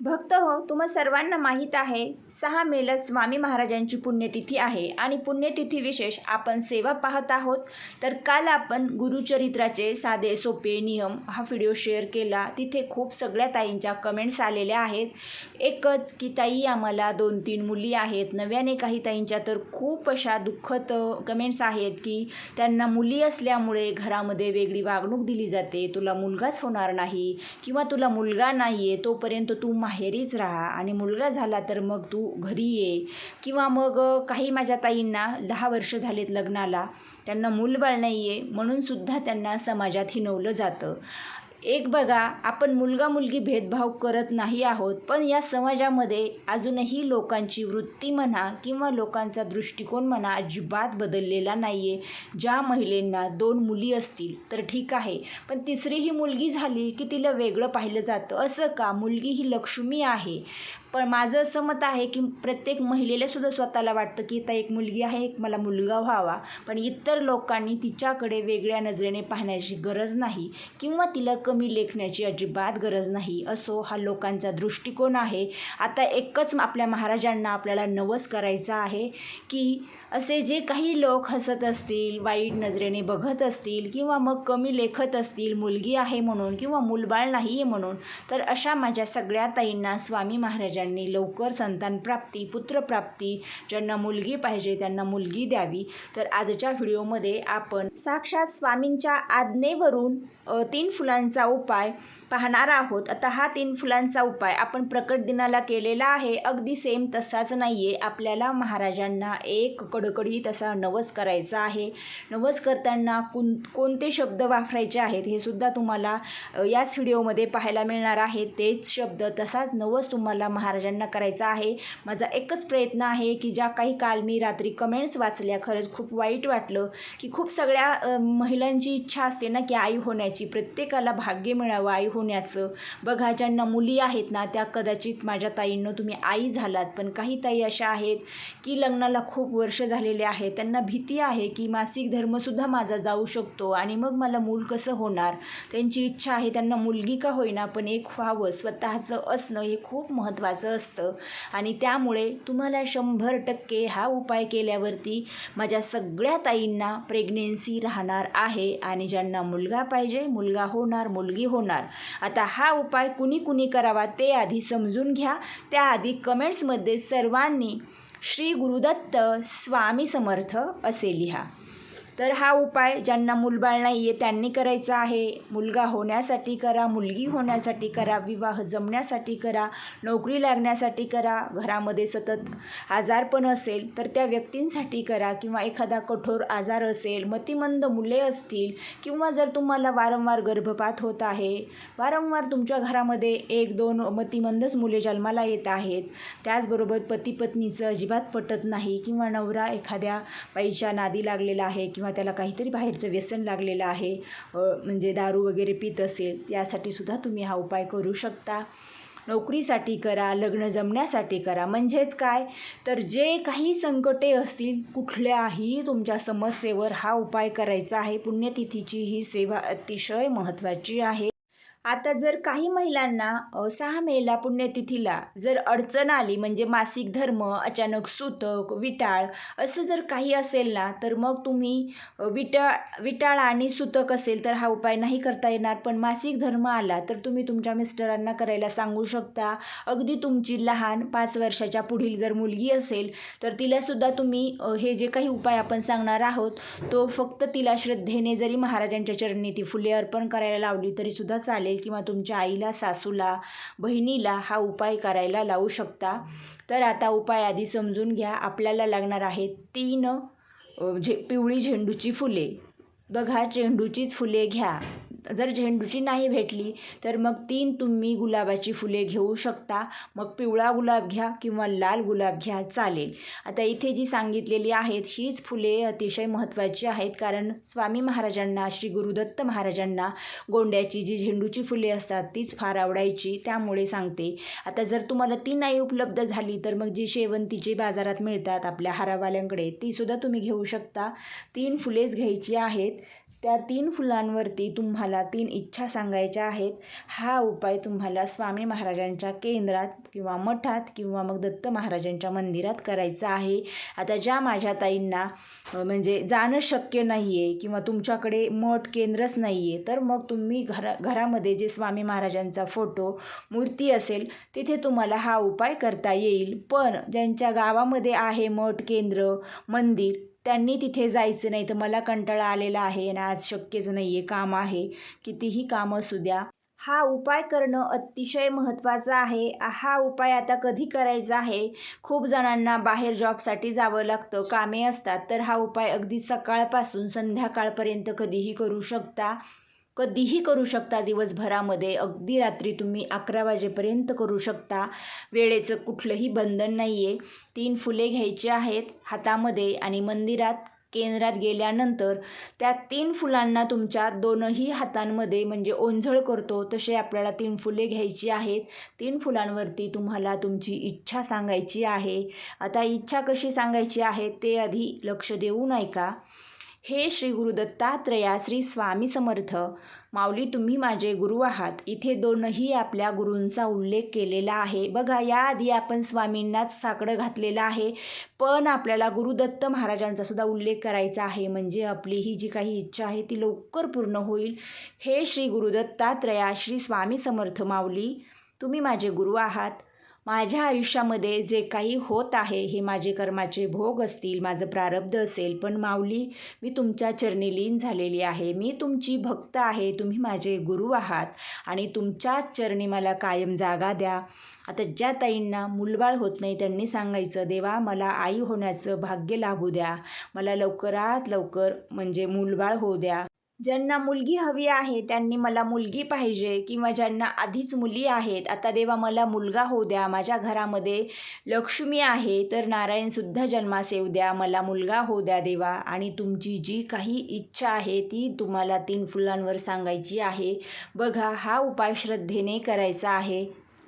भक्त हो तुम्हा सर्वांना माहीत आहे सहा मेला स्वामी महाराजांची पुण्यतिथी आहे आणि पुण्यतिथी विशेष आपण सेवा पाहत आहोत. तर काल आपण गुरुचरित्राचे साधे सोपे नियम हा व्हिडिओ शेअर केला. तिथे खूप सगळ्या ताईंच्या कमेंट्स आलेल्या आहेत. एकच की ताई आम्हाला दोन तीन मुली आहेत. नव्याने काही ताईंच्या तर खूप अशा दुःखद कमेंट्स आहेत की त्यांना मुली असल्यामुळे घरामध्ये वेगळी वागणूक दिली जाते. तुला मुलगाच होणार नाही किंवा तुला मुलगा नाही आहे तोपर्यंत तू माहेरीच राहा आणि मुलगा झाला तर मग तू घरी ये. किंवा मग काही माझ्या ताईंना दहा वर्ष झालेत लग्नाला त्यांना मूलबाळ नाही आहे म्हणूनसुद्धा त्यांना समाजात हिनवलं जातं. एक बघा आपण मुलगा मुलगी भेदभाव करत नाही आहोत पण या समाजामध्ये अजूनही लोकांची वृत्ती म्हणा किंवा लोकांचा दृष्टिकोन म्हणा अजिबात बदललेला नाही आहे ज्या महिलेंना दोन मुली असतील तर ठीक आहे पण तिसरी ही मुलगी झाली की तिला वेगळं पाहिलं जातं. असं का? मुलगी ही लक्ष्मी आहे. पण माझं असं मत आहे की प्रत्येक महिलेला सुद्धा स्वतःला वाटतं की इथं एक मुलगी आहे एक मला मुलगा व्हावा. पण इतर लोकांनी तिच्याकडे वेगळ्या नजरेने पाहण्याची गरज नाही किंवा तिला कमी लेखण्याची अजिबात गरज नाही. असो हा लोकांचा दृष्टिकोन आहे. आता एकच आपल्या महाराजांना आपल्याला नवस करायचा आहे की असे जे काही लोक हसत असतील वाईट नजरेने बघत असतील किंवा मग कमी लेखत असतील मुलगी आहे म्हणून किंवा मूलबाळ नाही आहे म्हणून तर अशा माझ्या सगळ्या ताईंना स्वामी महाराजांनी लवकर संतानप्राप्ती पुत्रप्राप्ती ज्यांना मुलगी पाहिजे त्यांना मुलगी द्यावी. तर आजच्या व्हिडिओमध्ये आपण साक्षात स्वामींच्या आज्ञेवरून तीन फुलांचा उपाय पाहणार आहोत. आता हा तीन फुलांचा उपाय आपण प्रकट दिनाला केलेला आहे. अगदी सेम तसाच नाही आहे आपल्याला महाराजांना एक कडकडी तसा नवस करायचा आहे. नवस करताना कोण कोणते शब्द वापरायचे आहेत हे सुद्धा तुम्हाला याच व्हिडिओमध्ये पाहायला मिळणार आहे. तेच शब्द तसाच नवस तुम्हाला महाराजांना करायचा आहे. माझा एकच प्रयत्न आहे की ज्या काही काल मी रात्री कमेंट्स वाचल्या खरंच खूप वाईट वाटलं की खूप सगळ्या महिलांची इच्छा असते ना की आई होण्याची. प्रत्येकाला भाग्य मिळावं आई होण्याचं. बघा ज्यांना मुली आहेत ना त्या कदाचित माझ्या ताईंनो तुम्ही आई झालात. पण काही ताई अशा आहेत की लग्नाला खूप वर्ष झालेले आहेत. त्यांना भीती आहे की मासिक धर्मसुद्धा माझा जाऊ शकतो आणि मग मला मूल कसं होणार? त्यांची इच्छा आहे त्यांना मुलगी का होईना पण एक व्हावं स्वतःचं असणं हे खूप महत्त्वाचं असतं. आणि त्यामुळे तुम्हाला शंभर टक्के हा उपाय केल्यावरती माझ्या सगळ्या ताईंना प्रेग्नेन्सी राहणार आहे आणि ज्यांना मुलगा पाहिजे मुलगा होणार मुलगी होणार. आता हा उपाय कुणी कुणी करावा ते आधी समजून घ्या. त्याआधी कमेंट्समध्ये सर्वांनी श्री गुरुदत्त स्वामी समर्थ असे लिहा. तर हा उपाय ज्यांना मुलबाळ नाही आहे त्यांनी करायचा आहे. मुलगा होण्यासाठी करा मुलगी होण्यासाठी करा विवाह जमण्यासाठी करा नोकरी लागण्यासाठी करा घरामध्ये सतत आजारपण असेल तर त्या व्यक्तींसाठी करा किंवा एखादा कठोर आजार असेल मतिमंद मुले असतील किंवा जर तुम्हाला वारंवार गर्भपात होत आहे वारंवार तुमच्या घरामध्ये एक दोन मतिमंदच मुले जन्माला येत आहेत त्याचबरोबर पती पत्नीचं अजिबात पटत नाही किंवा नवरा एखाद्या बाईच्या नादी लागलेला आहे किंवा किंवा त्याला काहीतरी बाहेरचं व्यसन लागलेलं आहे म्हणजे दारू वगैरे पित असेल त्यासाठी सुद्धा तुम्ही हा उपाय करू शकता. नोकरीसाठी करा लग्न जमण्यासाठी करा. म्हणजेच काय? तर जे काही संकटे असतील कुठल्याही तुमच्या समस्येवर हा उपाय करायचा आहे. पुण्यतिथीची ही सेवा अतिशय महत्त्वाची आहे. आता जर काही महिलांना सहा मेला पुण्यतिथीला जर अडचण आली म्हणजे मासिक धर्म अचानक सुतक विटाळ असं जर काही असेल ना तर मग तुम्ही विटा विटाळ विटाळ आणि सुतक असेल तर हा उपाय नाही करता येणार. पण मासिक धर्म आला तर तुम्ही तुमच्या मिस्टरांना करायला सांगू शकता. अगदी तुमची लहान पाच वर्षाच्या पुढील जर मुलगी असेल तर तिलासुद्धा तुम्ही हे जे काही उपाय आपण सांगणार आहोत तो फक्त तिला श्रद्धेने जरी महाराजांच्या चरणी ती फुले अर्पण करायला लावली तरीसुद्धा चालेल. किंवा तुमच्या आईला सासूला बहिणीला हा उपाय करायला लावू शकता. तर आता उपाय आधी समजून घ्या. आपल्याला लागणार आहे तीन झे पिवळी झेंडूची फुले. बघा झेंडूचीच फुले घ्या. जर झेंडूची नाही भेटली तर मग तीन तुम्ही गुलाबाची फुले घेऊ शकता. मग पिवळा गुलाब घ्या किंवा लाल गुलाब घ्या चालेल. आता इथे जी सांगितलेली आहेत हीच फुले अतिशय महत्त्वाची आहेत. कारण स्वामी महाराजांना श्री गुरुदत्त महाराजांना गोंड्याची जी झेंडूची फुले असतात तीच फार आवडायची. त्यामुळे सांगते. आता जर तुम्हाला ती नाही उपलब्ध झाली तर मग जी शेवंतीची बाजारात मिळतात आपल्या हारावाल्यांकडे तीसुद्धा तुम्ही घेऊ शकता. तीन फुलेच घ्यायची आहेत. त्या तीन फुलांवरती तुम्हाला तीन इच्छा सांगायच्या आहेत. हा उपाय तुम्हाला स्वामी महाराजांच्या केंद्रात किंवा मठात किंवा मग दत्त महाराजांच्या मंदिरात करायचा आहे. आता ज्या माझ्या ताईंना म्हणजे जाणं शक्य नाही आहे किंवा तुमच्याकडे मठ केंद्रच नाही आहे तर मग तुम्ही घरा घरामध्ये जे स्वामी महाराजांचा फोटो मूर्ती असेल तिथे तुम्हाला हा उपाय करता येईल. पण ज्यांच्या गावामध्ये आहे मठ केंद्र मंदिर त्यांनी तिथे जायचं नाही. तर मला कंटाळा आलेला आहे ना आज शक्यच नाही आहे काम आहे. कितीही काम असू द्या. हा उपाय करणं अतिशय महत्त्वाचं आहे. हा उपाय आता कधी करायचा आहे? खूप जणांना बाहेर जॉबसाठी जावं लागतं. कामे असतात. तर हा उपाय अगदी सकाळपासून संध्याकाळपर्यंत कधीही करू शकता. कधीही करू शकता दिवसभरामध्ये. अगदी रात्री तुम्ही अकरा वाजेपर्यंत करू शकता. वेळेचं कुठलंही बंधन नाही आहे तीन फुले घ्यायची आहेत हातामध्ये आणि मंदिरात केंद्रात गेल्यानंतर त्या तीन फुलांना तुमच्या दोनही हातांमध्ये म्हणजे ओंझळ करतो. तसे आपल्याला तीन फुले घ्यायची आहेत. तीन फुलांवरती तुम्हाला तुमची इच्छा सांगायची आहे. आता इच्छा कशी सांगायची आहे ते आधी लक्ष देऊ नाही का हे श्री गुरु दत्तात्रया श्री स्वामी समर्थ. माऊली तुम्ही माझे गुरु आहात. इथे दोनही आपल्या गुरूंचा उल्लेख केलेला आहे. बघा याआधी आपण स्वामींनाच साकडं घातलेलं आहे. पण आपल्याला गुरुदत्त महाराजांचा सुद्धा उल्लेख करायचा आहे. म्हणजे आपली ही जी काही इच्छा आहे ती लवकर पूर्ण होईल. हे श्री गुरुदत्तात्रया श्री स्वामी समर्थ माऊली तुम्ही माझे गुरु आहात. माझ्या आयुष्यामध्ये जे काही होत आहे हे माझे कर्माचे भोग असतील माझं प्रारब्ध असेल पण माऊली मी तुमच्या चरणी लीन झालेली आहे. मी तुमची भक्त आहे तुम्ही माझे गुरु आहात आणि तुमच्याच चरणी मला कायम जागा द्या. आता ज्या ताईंना मुलबाळ होत नाही त्यांनी सांगायचं देवा मला आई होण्याचं भाग्य लाभू द्या. मला लवकरात लवकर म्हणजे मुलबाळ होऊ द्या. ज्यांना मुलगी हवी आहे त्यांनी मला मुलगी पाहिजे किंवा ज्यांना आधीच मुली आहेत आता देवा मला मुलगा होऊ द्या माझ्या घरामध्ये लक्ष्मी आहे तर नारायणसुद्धा जन्मास येऊ द्या मला मुलगा होऊ द्या देवा. आणि तुमची जी काही इच्छा आहे ती तुम्हाला तीन फुलांवर सांगायची आहे. बघा हा उपाय श्रद्धेने करायचा आहे.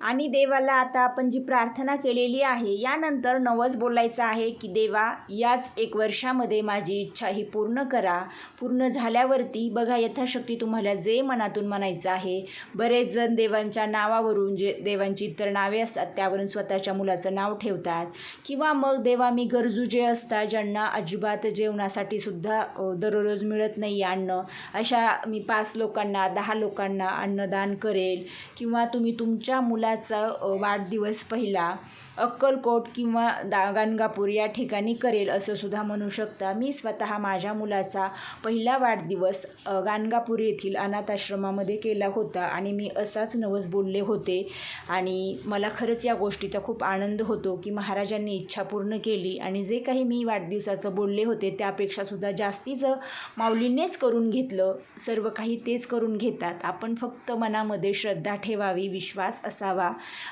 आणि देवाला आता आपण जी प्रार्थना केलेली आहे यानंतर नवस बोलायचं आहे की देवा याच एक वर्षामध्ये माझी इच्छा ही पूर्ण करा. पूर्ण झाल्यावरती बघा यथाशक्ती तुम्हाला जे मनातून म्हणायचं आहे. बरेच जण देवांच्या नावावरून जे देवांची इतर नावे असतात त्यावरून स्वतःच्या मुलाचं नाव ठेवतात. किंवा मग देवा मी गरजू जे असतात ज्यांना अजिबात जेवणासाठी सुद्धा दररोज मिळत नाही अन्न अशा मी पाच लोकांना दहा लोकांना अन्नदान करेल. किंवा तुम्ही तुमच्या मुला मुलाचा वाढदिवस पहिला अक्कलकोट किंवा दा गाणगापूर या ठिकाणी करेल असं सुद्धा म्हणू शकता. मी स्वतः माझ्या मुलाचा पहिला वाढदिवस गाणगापूर येथील अनाथाश्रमामध्ये केला होता आणि मी असाच नवस बोलले होते. आणि मला खरंच या गोष्टीचा खूप आनंद होतो की महाराजांनी इच्छा पूर्ण केली आणि जे काही मी वाढदिवसाचं बोलले होते त्यापेक्षा सुद्धा जास्तीचं माऊलींनीच करून घेतलं. सर्व काही तेच करून घेतात. आपण फक्त मनामध्ये श्रद्धा ठेवावी विश्वास असावा.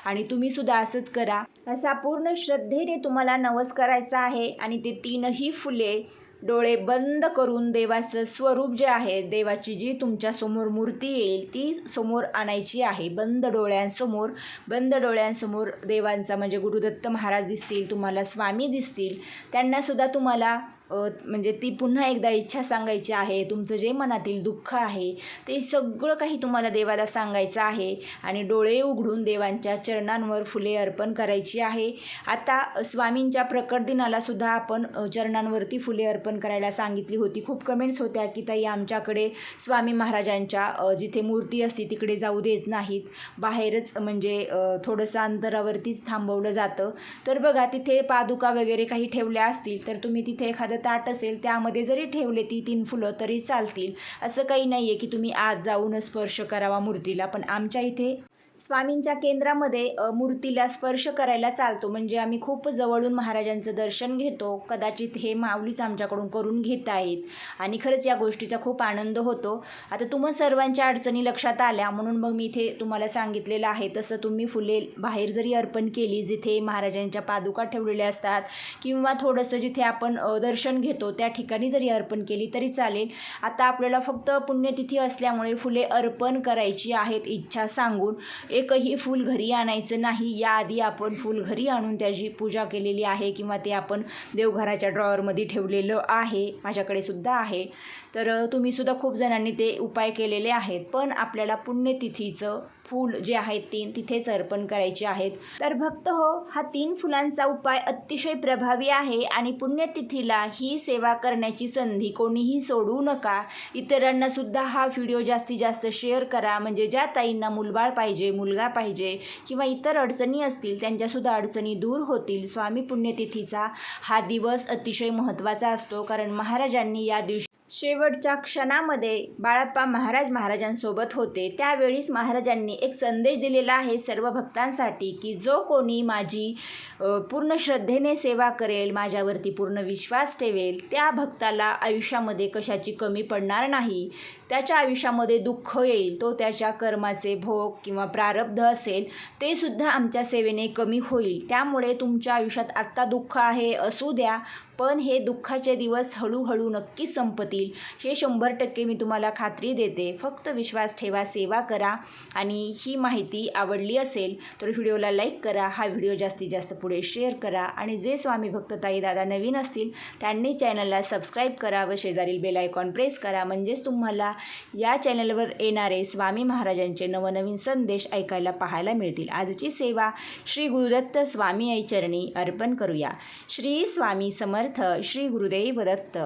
आणि तुम्ही सुद्धा असंच करा. असा पूर्ण श्रद्धेने तुम्हाला नवस करायचा आहे. आणि ते तीनही फुले डोळे बंद करून देवाचं स्वरूप जे आहे देवाची जी तुमच्यासमोर मूर्ती येईल ती समोर आणायची आहे. बंद डोळ्यांसमोर बंद डोळ्यांसमोर देवांचा म्हणजे गुरुदत्त महाराज दिसतील तुम्हाला स्वामी दिसतील त्यांनासुद्धा तुम्हाला म्हणजे ती पुन्हा एकदा इच्छा सांगायची आहे तुमचं जे मनातील दुःख आहे ते सगळं काही तुम्हाला देवाला सांगायचं आहे आणि डोळे उघडून देवांच्या चरणांवर फुले अर्पण करायची आहे. आता स्वामींच्या प्रकट दिनाला सुद्धा आपण चरणांवरती फुले अर्पण करायला सांगितली होती. खूप कमेंट्स होत्या की ताई आमच्याकडे स्वामी महाराजांच्या जिथे मूर्ती असते तिकडे जाऊ देत नाहीत. बाहेरच म्हणजे थोडंसं अंतरावरतीच थांबवलं जातं. तर बघा तिथे पादुका वगैरे काही ठेवल्या असतील तर तुम्ही तिथे एखादं ताट असेल त्यामध्ये जरी ठेवले ती तीन फुलं तरी चालतील. असं काही नाही आहे की तुम्ही आज जाऊन स्पर्श करावा मूर्तीला पण आमच्या इथे स्वामींच्या केंद्रामध्ये मूर्तीला स्पर्श करायला चालतो. म्हणजे आम्ही खूप जवळून महाराजांचं दर्शन घेतो. कदाचित हे माऊलीच आमच्याकडून करून घेत आहेत. आणि खरंच या गोष्टीचा खूप आनंद होतो. आता तुम्हा सर्वांच्या अडचणी लक्षात आल्या म्हणून मग मी इथे तुम्हाला सांगितलेलं आहे तसं तुम्ही फुले बाहेर जरी अर्पण केली जिथे महाराजांच्या पादुका ठेवलेल्या असतात किंवा थोडंसं जिथे आपण दर्शन घेतो त्या ठिकाणी जरी अर्पण केली तरी चालेल. आता आपल्याला फक्त पुण्यतिथी असल्यामुळे फुले अर्पण करायची आहेत इच्छा सांगून. एकही फूल घरी आणायचं नाही. याआधी आपण फूल घरी आणून त्याची पूजा केलेली आहे किंवा ते आपण देवघराच्या ड्रॉवरमध्ये ठेवलेलं आहे. माझ्याकडे सुद्धा आहे. तर तुम्हीसुद्धा खूप जणांनी ते उपाय केलेले आहेत. पण आपल्याला पुण्यतिथीचं फूल जे आहेत तीन तिथेच अर्पण करायचे आहेत. तर भक्त हो हा तीन फुलांचा उपाय अतिशय प्रभावी आहे आणि पुण्यतिथीला ही सेवा करण्याची संधी कोणीही सोडू नका. इतरांना सुद्धा हा व्हिडिओ जास्तीत जास्त शेअर करा. म्हणजे ज्या ताईंना मुलबाळ पाहिजे मुलगा पाहिजे किंवा इतर अडचणी असतील त्यांच्यासुद्धा अडचणी दूर होतील. स्वामी पुण्यतिथीचा हा दिवस अतिशय महत्त्वाचा असतो. कारण महाराजांनी या दिवशी शेवटच्या क्षणामध्ये बाळाप्पा महाराज महाराजांसोबत होते. त्यावेळीच महाराजांनी एक संदेश दिलेला आहे सर्व भक्तांसाठी की जो कोणी माझी पूर्ण श्रद्धेने सेवा करेल माझ्यावरती पूर्ण विश्वास ठेवेल त्या भक्ताला आयुष्यामध्ये कशाची कमी पडणार नाही त्याच्या आयुष्यामध्ये दुःख येईल तो त्याच्या कर्माचे भोग किंवा प्रारब्ध असेल ते सुद्धा आमच्या सेवेने कमी होईल. त्यामुळे तुमच्या आयुष्यात आत्ता दुःख आहे असू द्या पण हे दुःखाचे दिवस हळूहळू नक्कीच संपतील. हे शंभर टक्के मी तुम्हाला खात्री देते. फक्त विश्वास ठेवा सेवा करा आणि ही माहिती आवडली असेल तर व्हिडिओला लाईक करा हा व्हिडिओ जास्तीत जास्त पुढे शेअर करा आणि जे स्वामी भक्तताई दादा नवीन असतील त्यांनी चॅनलला सबस्क्राईब करा व शेजारील बेल आयकॉन प्रेस करा. म्हणजेच तुम्हाला या चॅनलवर येणारे स्वामी महाराजांचे नवनवीन संदेश ऐकायला पाहायला मिळतील. आजची सेवा श्री गुरुदत्त स्वामी आई चरणी अर्पण करूया. श्री स्वामी समर्थ श्री गुरुदेव दत्त